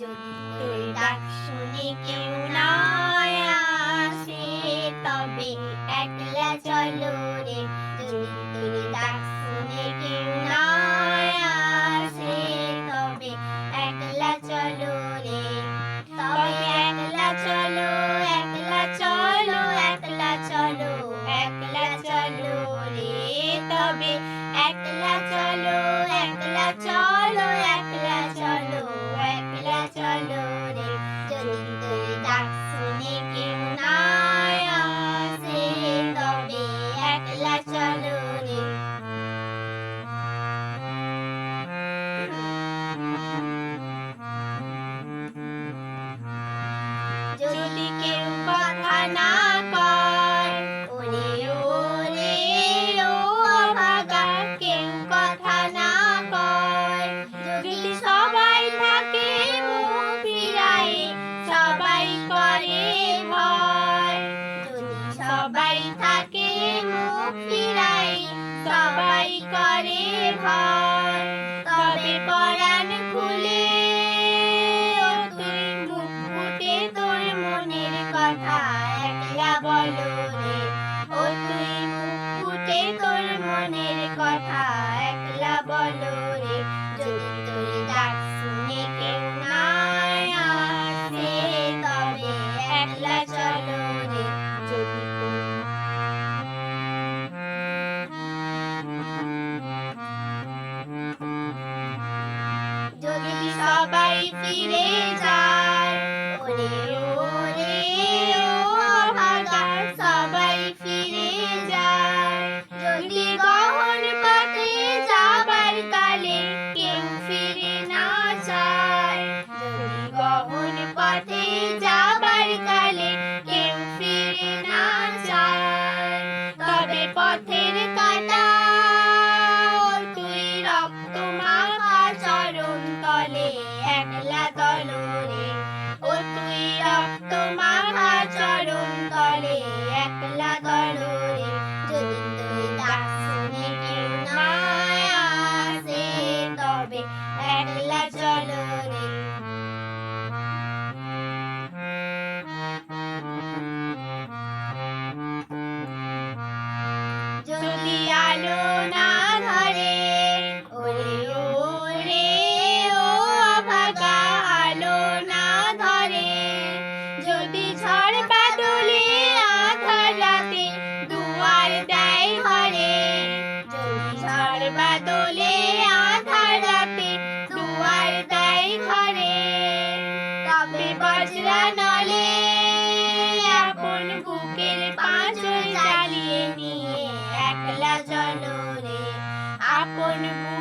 যুদ্ধর ডাক শুনে কেউ না আসে তবে একলা চলো রে। যুদ্ধর ডাক শুনে কেউ ভাই তবে পরাণ খুলে তুই মুখ ফুটে তোর মনের কথা একলা বলো রে। ও তুই মুখ ফুটে তোর মনের কথা একলা বলো Happy New ভালো ধরে, ওরে ওরে, ও ধরে। যদি ঝড় বাদলে আধার রাতে দুয়ার দেয় ঝড় বাদলে আধার রাতে দুয়ার দেয় ঘরে, তবে নলে আপন বুক Morning.